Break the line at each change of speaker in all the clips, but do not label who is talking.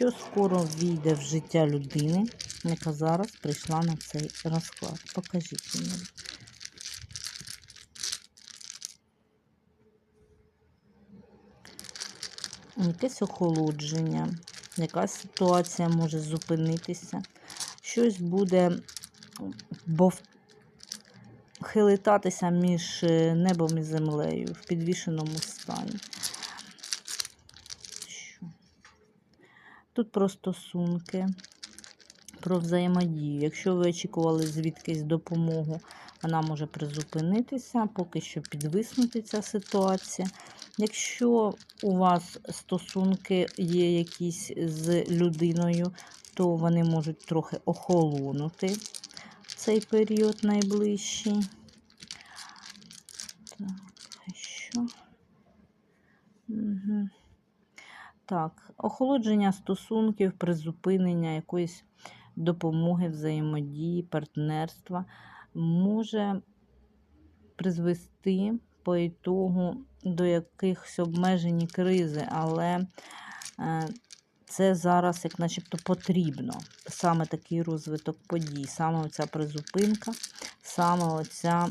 що скоро війде в життя людини, яка зараз прийшла на цей розклад. Покажіть мені. Якесь охолодження, якась ситуація може зупинитися, щось буде бов... хилитатися між е, небом і землею в підвішеному стані. Тут про стосунки, про взаємодію. Якщо ви очікували звідкись допомогу, вона може призупинитися, поки що підвиснути ця ситуація. Якщо у вас стосунки є якісь з людиною, то вони можуть трохи охолонути в цей період найближчий. Так, що? Угу. Так, охолодження стосунків, призупинення якоїсь допомоги, взаємодії, партнерства може призвести по ітогу до якихось обмежень кризи, але е, це зараз, як начебто, потрібно. Саме такий розвиток подій, саме оця призупинка, саме оця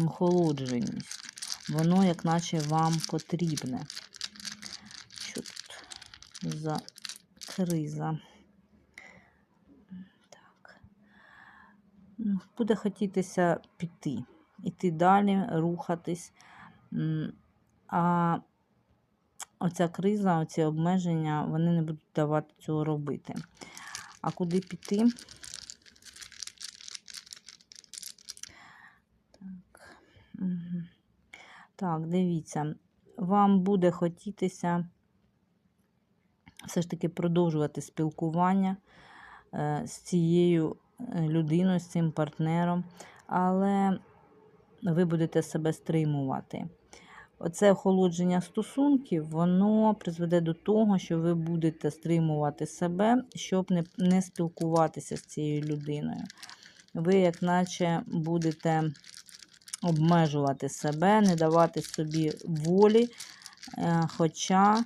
охолодженість. Воно, як наче, вам потрібне. За криза? Так. Буде хотітися піти, іти далі, рухатись. А оця криза, оці обмеження, вони не будуть давати цього робити. А куди піти? Так, так, дивіться, вам буде хотітися все ж таки продовжувати спілкування е, з цією е, людиною, з цим партнером, але ви будете себе стримувати. Оце охолодження стосунків, воно призведе до того, що ви будете стримувати себе, щоб не, не спілкуватися з цією людиною. Ви, як наче, будете обмежувати себе, не давати собі волі, е, хоча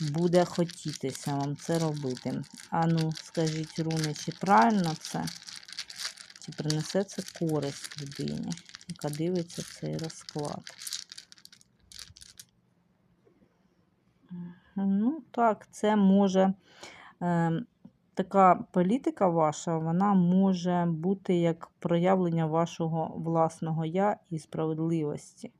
буде хотітися вам це робити. А ну, скажіть, руни, чи правильно це? Чи принесе це користь людині, яка дивиться цей розклад? Ну, так, це може е, така політика ваша, вона може бути як проявлення вашого власного я і справедливості.